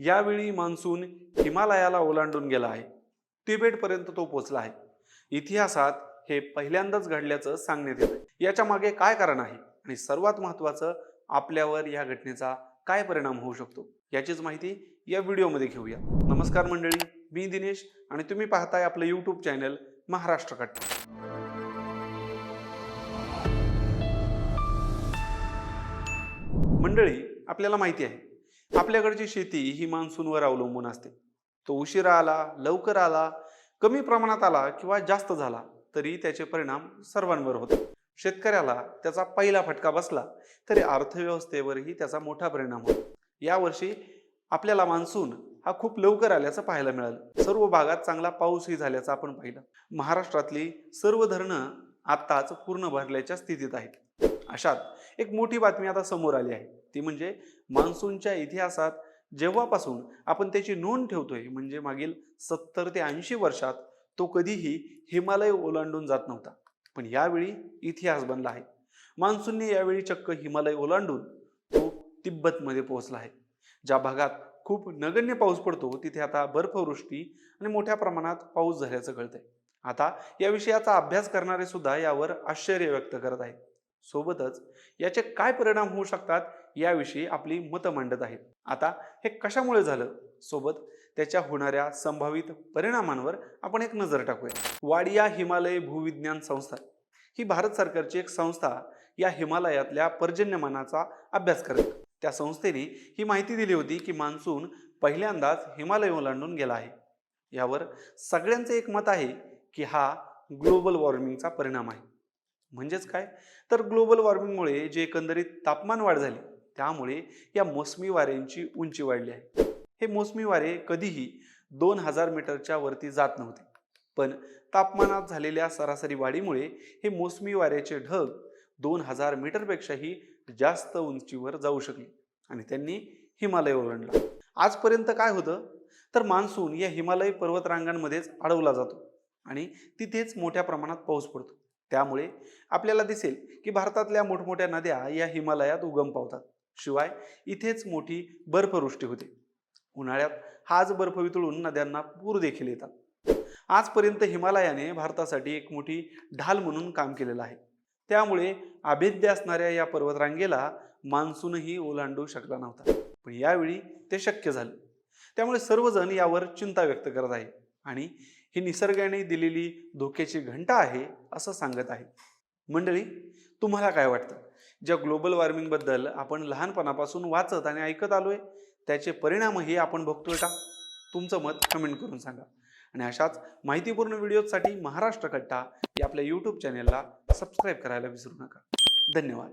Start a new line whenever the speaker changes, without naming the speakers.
यावेळी मान्सून हिमालयाला ओलांडून गेला आहे. तिबेटपर्यंत तो पोचला आहे. इतिहासात हे पहिल्यांदाच घडल्याचं सांगण्यात येतं याच्या मागे काय कारण आहे आणि सर्वात महत्त्वाचं आपल्यावर या घटनेचा काय परिणाम होऊ शकतो याचीच माहिती या व्हिडिओमध्ये घेऊया. नमस्कार मंडळी मी दिनेश आणि तुम्ही पाहताय आपलं यूट्यूब चॅनल महाराष्ट्र कट्टा मंडळी आपल्याला माहिती आहे आपल्याकडची शेती ही मान्सूनवर अवलंबून असते. तो उशिरा आला लवकर आला कमी प्रमाणात आला किंवा जास्त झाला तरी त्याचे परिणाम सर्वांवर होतात शेतकऱ्याला त्याचा पहिला फटका बसला तरी अर्थव्यवस्थेवरही त्याचा मोठा परिणाम होतो. यावर्षी आपल्याला मान्सून हा खूप लवकर आल्याचं पाहायला मिळालं. सर्व भागात चांगला पाऊसही झाल्याचं आपण पाहिलं. महाराष्ट्रातली सर्व धरणं आत्ताच पूर्ण भरल्याच्या स्थितीत आहेत. अशात एक मोठी बातमी आता समोर आली आहे. ती म्हणजे मान्सूनच्या इतिहासात जेव्हापासून आपण त्याची नोंद ठेवतोय म्हणजे मागील सत्तर ते ऐंशी वर्षात तो कधीही हिमालय ओलांडून जात नव्हता. पण यावेळी इतिहास बनला आहे. मान्सूनने यावेळी चक्क हिमालय ओलांडून तो तिब्बतमध्ये पोहोचला आहे. ज्या भागात खूप नगण्य पाऊस पडतो तिथे आता बर्फवृष्टी आणि मोठ्या प्रमाणात पाऊस झाल्याचं कळतंय आता या विषयाचा अभ्यास करणारे सुद्धा यावर आश्चर्य व्यक्त करत आहेत. सोबतच याचे काय परिणाम होऊ शकतात याविषयी आपली मतं मांडत आहेत. आता हे कशामुळे झालं? सोबत त्याच्या होणाऱ्या संभावित परिणामांवर आपण एक नजर टाकूया. वाडिया हिमालय भूविज्ञान संस्था ही भारत सरकारची एक संस्था या हिमालयातल्या पर्जन्यमानाचा अभ्यास करते. त्या संस्थेने ही माहिती दिली होती की मान्सून पहिल्यांदाच हिमालय ओलांडून गेला आहे. यावर सगळ्यांचं एक मत आहे की हा ग्लोबल वॉर्मिंगचा परिणाम आहे. म्हणजेच काय? तर ग्लोबल वॉर्मिंगमुळे जे एकंदरीत तापमान वाढ झाली त्यामुळे या मोसमी वाऱ्यांची उंची वाढली आहे. हे मोसमी वारे कधीही दोन हजार मीटरच्या वरती जात नव्हते. पण तापमानात झालेल्या सरासरी वाढीमुळे हे मोसमी वाऱ्याचे ढग दोन हजार मीटरपेक्षाही जास्त उंचीवर जाऊ शकले आणि त्यांनी हिमालय ओलांडला. आजपर्यंत काय होतं? तर मान्सून या हिमालय पर्वतरांगांमध्येच अडवला जातो आणि तिथेच मोठ्या प्रमाणात पाऊस पडतो. त्यामुळे आपल्याला दिसेल की भारतातल्या मोठमोठ्या नद्या या हिमालयात उगम पावतात. शिवाय इथेच मोठी बर्फवृष्टी होते. उन्हाळ्यात हाच बर्फ वितळून नद्यांना पूर देखील येतात. आजपर्यंत हिमालयाने भारतासाठी एक मोठी ढाल म्हणून काम केलेलं आहे. त्यामुळे अभेद्य असणाऱ्या या पर्वतरांगेला मान्सूनही ओलांडू शकला नव्हता. पण यावेळी ते शक्य झालं. त्यामुळे सर्वजण यावर चिंता व्यक्त करत आहे आणि ही निसर्गाने दिलेली धोक्याची घंटा आहे असं सांगत आहे. मंडळी तुम्हाला काय वाटतं? ज्या ग्लोबल वॉर्मिंगबद्दल आपण लहानपणापासून वाचत आणि ऐकत आलोय त्याचे परिणामही आपण बघतोय का? तुमचं मत कमेंट करून सांगा. आणि अशाच माहितीपूर्ण व्हिडिओसाठी महाराष्ट्र कट्टा या आपल्या यूट्यूब चॅनेलला सबस्क्राईब करायला विसरू नका. धन्यवाद.